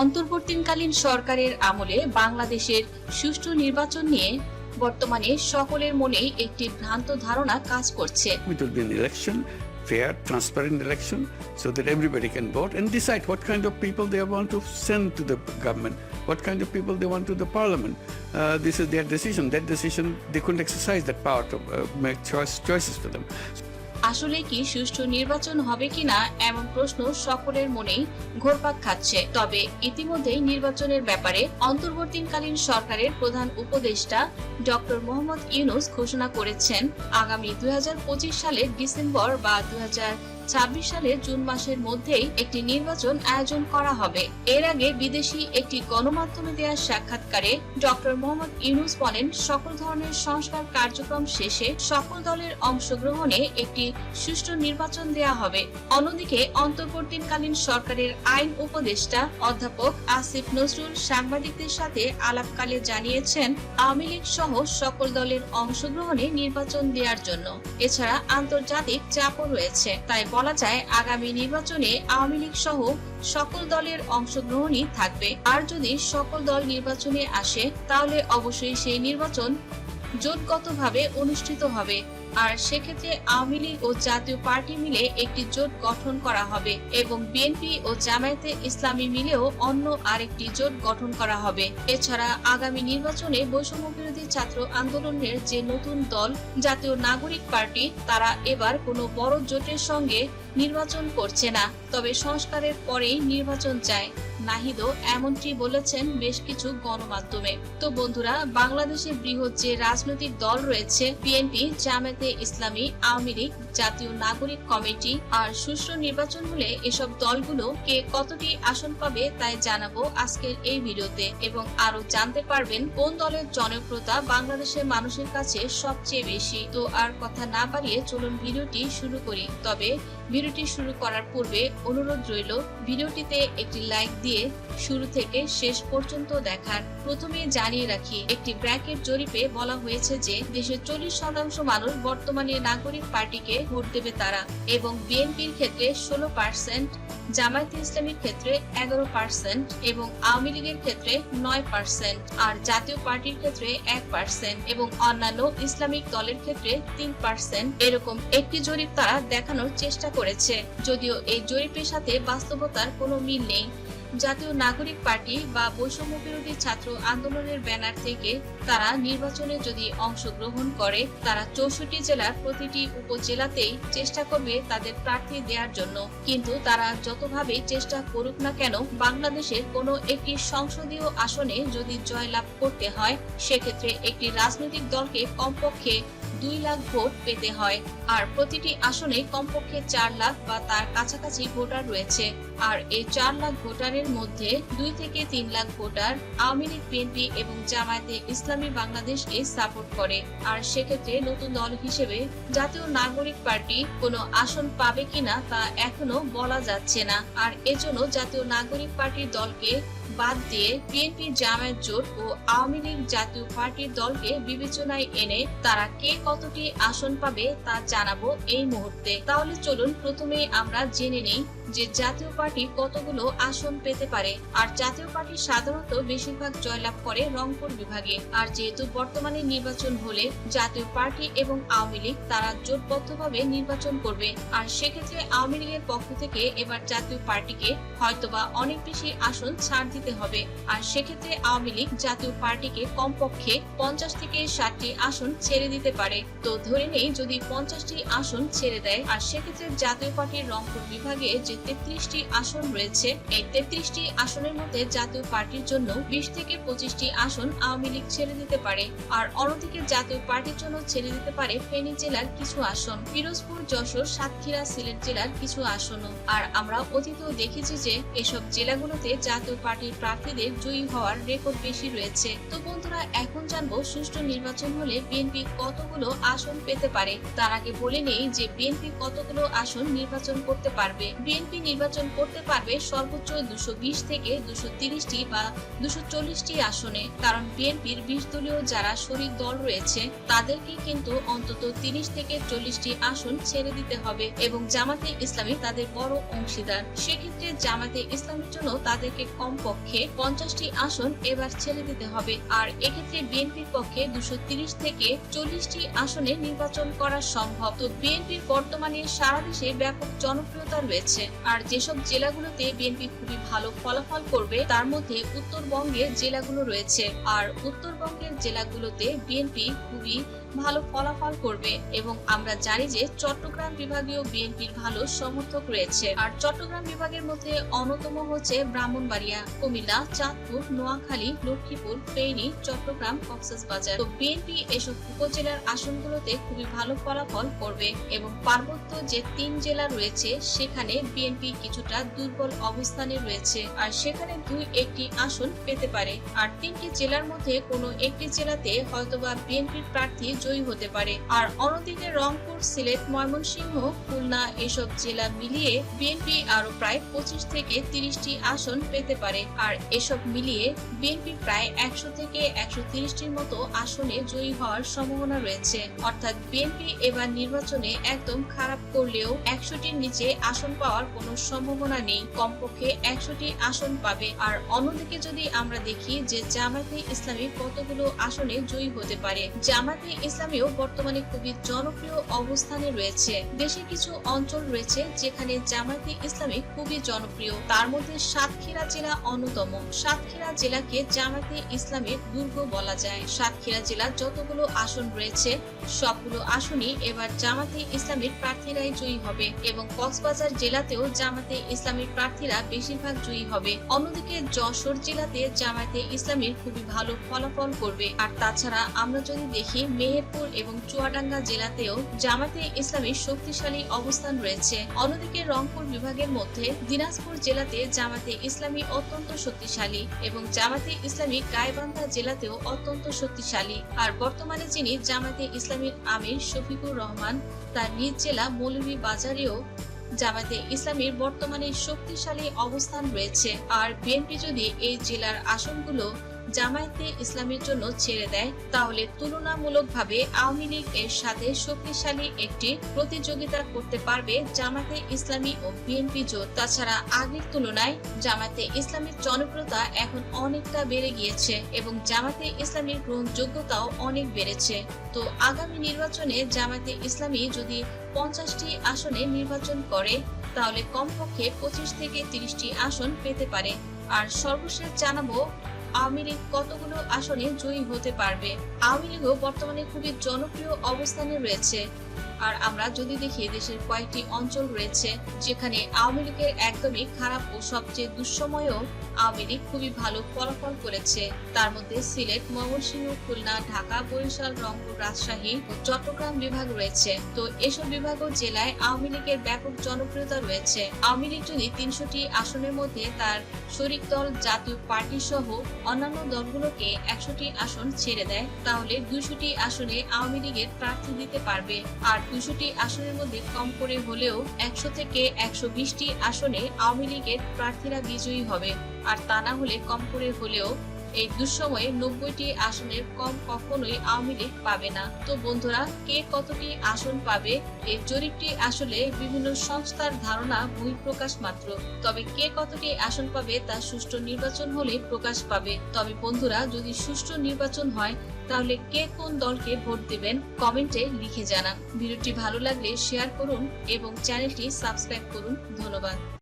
অন্তর্বর্তীকালীন সরকারের আমলে বাংলাদেশের সুষ্ঠু নির্বাচন নিয়ে বর্তমানে সকলের মনেই একটি ভ্রান্ত ধারণা কাজ করছে fair, transparent election, so that everybody can vote and decide what kind of people they want to send to the government, what kind of people they want to the parliament. Uh, this is their decision. That decision, they couldn't exercise that power to uh, make choice, choices for them. আসলে কি সুষ্ঠু নির্বাচন হবে কিনা এমন প্রশ্ন সকলের মনেই ঘোরপাক খাচ্ছে। তবে ইতিমধ্যেই নির্বাচনের ব্যাপারে অন্তর্বর্তীকালীন সরকারের প্রধান উপদেষ্টা ডক্টর মোহাম্মদ ইউনুস ঘোষণা করেছেন। আগামী দুই হাজার পঁচিশ সালের ডিসেম্বর বা দুই হাজার ছাব্বিশ সালের জুন মাসের মধ্যেই একটি নির্বাচন আয়োজন করা হবে। এর আগে বিদেশি একটি গণমাধ্যমে দেওয়া সাক্ষাৎকারে ডক্টর মোহাম্মদ ইউনুস বলেন, সকল ধরনের সংস্কার কার্যক্রম শেষে সকল দলের অংশগ্রহণে একটি সুষ্ঠু নির্বাচন দেয়া হবে। অন্যদিকে অন্তর্বর্তীকালীন সরকারের আইন উপদেষ্টা অধ্যাপক আসিফ নজরুল সাংবাদিকদের সাথে আলাপকালে জানিয়েছেন, আওয়ামী লীগ সহ সকল দলের অংশগ্রহণে নির্বাচন দেওয়ার জন্য। এছাড়া আন্তর্জাতিক চাপও রয়েছে, তাই বলা যায়, আগামী নির্বাচনে আওয়ামী লীগ সহ সকল দলের অংশগ্রহণই থাকবে। আর যদি সকল দল নির্বাচনে আসে, তাহলে অবশ্যই সেই নির্বাচন জোটগতভাবে অনুষ্ঠিত হবে। আর সেক্ষেত্রে আওয়ামী লীগ ও জাতীয় পার্টি মিলে একটি জোট গঠন করা হবে এবং বিএনপি ও জামায়াতে ইসলামী মিলেও অন্য আরেকটি জোট গঠন করা হবে। এছাড়া আগামী নির্বাচনে বৈষম্য বিরোধী ছাত্র আন্দোলনের যে নতুন দল, জাতীয় নাগরিক পার্টি, তারা এবার কোনো বড় জোটের সঙ্গে নির্বাচন করছে না। তবে সংস্কারের পরেই নির্বাচন চায়। নাহিদও এমনটি বলেছেন বেশ কিছু গণমাধ্যমে। তো বন্ধুরা, বাংলাদেশের বৃহৎ যে রাজনৈতিক দল রয়েছে, বিএনপি, জামায়াতে ইসলামী, আওয়ামী লীগ, জাতীয় নাগরিক কমিটি আর সুষ্ঠু নির্বাচন হলে এসব দলগুলো কে কতটি আসন পাবে তাই জানাব আজকের এই ভিডিওতে। এবং আরও জানতে পারবেন কোন দলের জনপ্রিয়তা বাংলাদেশের মানুষের কাছে সবচেয়ে বেশি। তো আর কথা না বাড়িয়ে চলুন ভিডিওটি শুরু করি। তবে ভিডিওটি শুরু করার পূর্বে অনুরোধ রইল, ভিডিওটিতে একটি লাইক দিয়ে শুরু থেকে শেষ পর্যন্ত দেখার। প্রথমে জানিয়ে রাখি, একটি ব্র্যাকেট জরিপে বলা হয়েছে যে দেশের চল্লিশ শতাংশ মানুষ বর্তমানে নাগরিক পার্টিকে ভোট দেবে তারা এবং বিএনপির ক্ষেত্রে ষোলো পার্সেন্ট জামায়াতে ইসলামীর ক্ষেত্রে এগারো পার্সেন্ট এবং আওয়ামী লীগের ক্ষেত্রে নয় পার্সেন্ট আর জাতীয় পার্টির ক্ষেত্রে এক পার্সেন্ট এবং অন্যান্য ইসলামিক দলের ক্ষেত্রে তিন পার্সেন্ট এরকম একটি জরিপ তারা দেখানোর চেষ্টা করেছে। যদিও এই জরিপের সাথে বাস্তবতার কোনো মিল নেই। জাতীয় নাগরিক পার্টি বা বৈষম্য বিরোধী ছাত্র আন্দোলনের ব্যানার থেকে তারা নির্বাচনে যদি অংশগ্রহণ করে, তারা চৌষট্টি জেলার প্রতিটি উপজেলাতেই চেষ্টা করবে তাদের প্রার্থী দেওয়ার জন্য। কিন্তু তারা যতভাবে চেষ্টা করুক না কেন, বাংলাদেশের কোনো একটি সংসদীয় আসনে যদি জয়লাভ করতে হয়, সেক্ষেত্রে একটি রাজনৈতিক দলকে কমপক্ষে দুই লাখ ভোট পেতে হয়। আর প্রতিটি আসনে কমপক্ষে চার লাখ বা তার কাছাকাছি ভোটার রয়েছে। আর এই চার লাখ ভোটারের মধ্যে দুই থেকে তিন lakh voter Awami League, BNP এবং জামায়াতে ইসলামী বাংলাদেশকে সাপোর্ট করে। আর সেক্ষেত্রে নতুন দল হিসেবে জাতীয় নাগরিক পার্টি কোনো আসন পাবে কিনা তা এখনও বলা যাচ্ছে না। আর এজন্য জাতীয় নাগরিক পার্টির দলকে বাদ দিয়ে বিএনপি জামায়াত জোট ও আওয়ামী লীগ জাতীয় পার্টির দলকে বিবেচনায় এনে তারা কে কতটি আসন পাবে তা জানাব এই মুহূর্তে। তাহলে চলুন, প্রথমে আমরা জেনে নেই যে জাতীয় পার্টি কতগুলো আসন পেতে পারে। আর জাতীয় পার্টি সাধারণত বেশিরভাগ জয়লাভ করে রংপুর বিভাগে। আর যেহেতু বর্তমানে নির্বাচন হলে জাতীয় পার্টি এবং আওয়ামী লীগ তারা জোটবদ্ধভাবে নির্বাচন করবে। আর সেক্ষেত্রে আওয়ামী লীগের পক্ষ থেকে এবার জাতীয় পার্টিকে হয়তোবা অনেক বেশি আসন ছাড় দিতে হবে। আর সেক্ষেত্রে আওয়ামী লীগ জাতীয় পার্টিকে কমপক্ষে পঞ্চাশ থেকে ষাটটি আসন ছেড়ে দিতে পারে। তো ধরে নেই যদি পঞ্চাশটি আসন ছেড়ে দেয়। আর সেক্ষেত্রে জাতীয় পার্টির রংপুর বিভাগে যে তেত্রিশটি আসন রয়েছে। এই তেত্রিশটি আসনের মধ্যে জাতীয় পার্টির জন্য বিশ থেকে পঁচিশটি আসন আওয়ামী লীগ ছেড়ে দিতে পারে। আর অন্যদিকে জাতীয় পার্টির জন্য ছেড়ে দিতে পারে ফেনী জেলার কিছু আসন। পিরোজপুর, যশোর, সাতক্ষীরা, সিলেট জেলার কিছু আসনও। আর আমরা অতীতেও দেখেছি যে এসব জেলাগুলোতে জাতীয় পার্টির প্রার্থীদের জয়ী হওয়ার রেকর্ড বেশি রয়েছে। তো বন্ধুরা, এখন জানব সুষ্ঠু নির্বাচন হলে বিএনপি কতগুলো আসন পেতে পারে? তার আগে বলে নেই যে বিএনপি কতগুলো আসন নির্বাচন করতে পারবে। বিএনপি বিএনপি নির্বাচন করতে পারবে সর্বোচ্চ দুশো থেকে দুশো তিরিশটি বা দুশো চল্লিশটি আসনে। কারণ বিএনপির বিশ দলীয় যারা শরিক দল রয়েছে, তাদেরকে কিন্তু অন্তত তিরিশ থেকে চল্লিশটি আসন ছেড়ে দিতে হবে এবং জামাতে ইসলামী তাদের বড় অংশীদার। সেক্ষেত্রে জামাতে ইসলামের জন্য তাদেরকে কমপক্ষে পঞ্চাশটি আসন এবার ছেড়ে দিতে হবে। আর এক্ষেত্রে বিএনপির পক্ষে দুশো তিরিশ থেকে চল্লিশটি আসনে নির্বাচন করা সম্ভব। তো বিএনপির বর্তমানে সারা দেশে ব্যাপক জনপ্রিয়তা রয়েছে। আর যেসব জেলাগুলোতে বিএনপি খুবই ভালো ফলাফল করবে, তার মধ্যে উত্তরবঙ্গের জেলাগুলো রয়েছে। আর উত্তরবঙ্গের জেলাগুলোতে বিএনপি খুবই ভালো ফলাফল করবে এবং আমরা জানি যে চট্টগ্রাম বিভাগীয় বিএনপির ভালো সমর্থক রয়েছে। আর চট্টগ্রাম বিভাগের মধ্যে অন্যতম হচ্ছে ব্রাহ্মণবাড়িয়া, কুমিল্লা, চাঁদপুর, নোয়াখালী, লক্ষ্মীপুর, ফেনী, চট্টগ্রাম, কক্সবাজার। তো বিএনপি এসব উপজেলার আসনগুলোতে খুবই ভালো ফলাফল করবে এবং পার্বত্য যে তিন জেলা রয়েছে, সেখানে বিএনপি কিছুটা দুর্বল অবস্থানে রয়েছে, আর সেখানে দুই একটি আসন পেতে পারে। আর তিনটি জেলার মধ্যে কোনো একটি জেলাতে হয়তোবা বিএনপির প্রার্থী জয়ী হতে পারে। আর অন্যদিকে রংপুর, সিলেট, ময়মনসিংহ, খুলনা এসব জেলা মিলিয়ে বিএনপি আরও প্রায় পঁচিশ থেকে তিরিশটি আসন পেতে পারে। আর এসব মিলিয়ে বিএনপি প্রায় একশো থেকে একশো তিরিশটির মতো আসনে জয়ী হওয়ার সম্ভাবনা রয়েছে। অর্থাৎ বিএনপি এবার নির্বাচনে একদম খারাপ করলেও একশোটির নিচে আসন পাওয়ার কোনো সম্ভাবনা নেই। কমপক্ষে একশোটি আসন পাবে। আর অন্যদিকে যদি আমরা দেখি যে জামাতে ইসলামী কতগুলো আসনে জয়ী হতে পারে জামাতে ইসলামীও বর্তমানে খুবই জনপ্রিয় অবস্থানে রয়েছে। দেশে কিছু অঞ্চল রয়েছে যেখানে জামাতে ইসলামী খুবই জনপ্রিয়। তার মধ্যে সাতক্ষীরা জেলা অন্যতম। সাতক্ষীরা জেলাকে জামাতে ইসলামের দুর্গ বলা যায়। সাতক্ষীরা জেলার যতগুলো আসন রয়েছে, সবগুলো আসনই এবার জামাতে ইসলামের প্রার্থীরাই জয়ী হবে। এবং কক্সবাজার জেলাতেও জামাতে ইসলামের প্রার্থীরা বেশিরভাগ জয়ী হবে। অন্যদিকে যশোর জেলাতে জামাতে ইসলামের খুবই ভালো ফলাফল করবে। আর তাছাড়া আমরা যদি দেখি মেহেরপুর এবং চুয়াডাঙ্গা জেলাতেও জামাতে ইসলামের শক্তিশালী অবস্থান রয়েছে। অন্যদিকে রংপুর বিভাগের মধ্যে দিনাজপুর জেলাতে জামাতে ইসলামী অত্যন্ত শক্তিশালী এবং জামাতে ইসলামী গাইবান্ধা জেলাতেও অত্যন্ত শক্তিশালী। আর বর্তমানে যিনি জামাতে ইসলামীর আমির শফিকুর রহমান, তার নিজ জেলা মৌলভী বাজারেও জামাতে ইসলামীর বর্তমানে শক্তিশালী অবস্থান রয়েছে। আর বিএনপি যদি এই জেলার আসনগুলো জামায়াতে ইসলামের জন্য ছেড়ে দেয়, তাহলে তুলনামূলকভাবে আওয়ামী লীগ এর সাথে শক্তিশালী একটি প্রতিযোগিতা করতে পারবে জামাতে ইসলামী ও বিএনপি জোট। তাছাড়া আগের তুলনায় জামাতে ইসলামের জনপ্রিয়তা এখন অনেকটা বেড়ে গিয়েছে এবং জামাতে ইসলামের গ্রহণযোগ্যতাও অনেক বেড়েছে। তো আগামী নির্বাচনে জামাতে ইসলামী যদি পঞ্চাশটি আসনে নির্বাচন করে, তাহলে কমপক্ষে পঁচিশ থেকে তিরিশটি আসন পেতে পারে। আর সর্বশেষ জানাব আওয়ামী লীগ কতগুলো আসনে জয়ী হতে পারবে? আওয়ামী লীগও বর্তমানে খুবই জনপ্রিয় অবস্থানে রয়েছে। আর আমরা যদি দেখি দেশের কয়েকটি অঞ্চল রয়েছে যেখানে আওয়ামী লীগের একদমই খারাপ ও সবচেয়ে দুঃসময়েও আওয়ামী লীগ খুবই ভালো ফলাফল করেছে। তার মধ্যে সিলেট, ময়মনসিংহ, খুলনা, ঢাকা, বরিশাল, রংপুর, রাজশাহী ও চট্টগ্রাম বিভাগ রয়েছে। তো এসব বিভাগ ও জেলায় আওয়ামী লীগের ব্যাপক জনপ্রিয়তা রয়েছে। আওয়ামী লীগ যদি তিনশোটি আসনের মধ্যে তার শরিক দল, জাতীয় পার্টি সহ অন্যান্য দলগুলোকে একশোটি আসন ছেড়ে দেয়, তাহলে দুইশোটি আসনে আওয়ামী লীগের প্রার্থী দিতে পারবে। আর দুশোটি আসনের মধ্যে কম করে হলেও একশো থেকে একশো বিশটি আসনে আওয়ামী লীগের প্রার্থীরা বিজয়ী হবে। আর তা না হলে কম করে হলেও এই দুঃসময়ে নব্বইটি আসনের কম কখনোই আওয়ামী লীগ পাবে না। তো বন্ধুরা, কে কতটি আসন পাবে? এই জরিপটি আসলে বিভিন্ন সংস্থার ধারণা বহিঃপ্রকাশ মাত্র। তবে কে কতটি আসন পাবে তা সুষ্ঠু নির্বাচন হলে প্রকাশ পাবে। তবে বন্ধুরা, যদি সুষ্ঠু নির্বাচন হয়, তাহলে কে কোন দলকে ভোট দেবেন কমেন্টে লিখে জানান। ভিডিওটি ভালো লাগলে শেয়ার করুন এবং চ্যানেলটি সাবস্ক্রাইব করুন। ধন্যবাদ।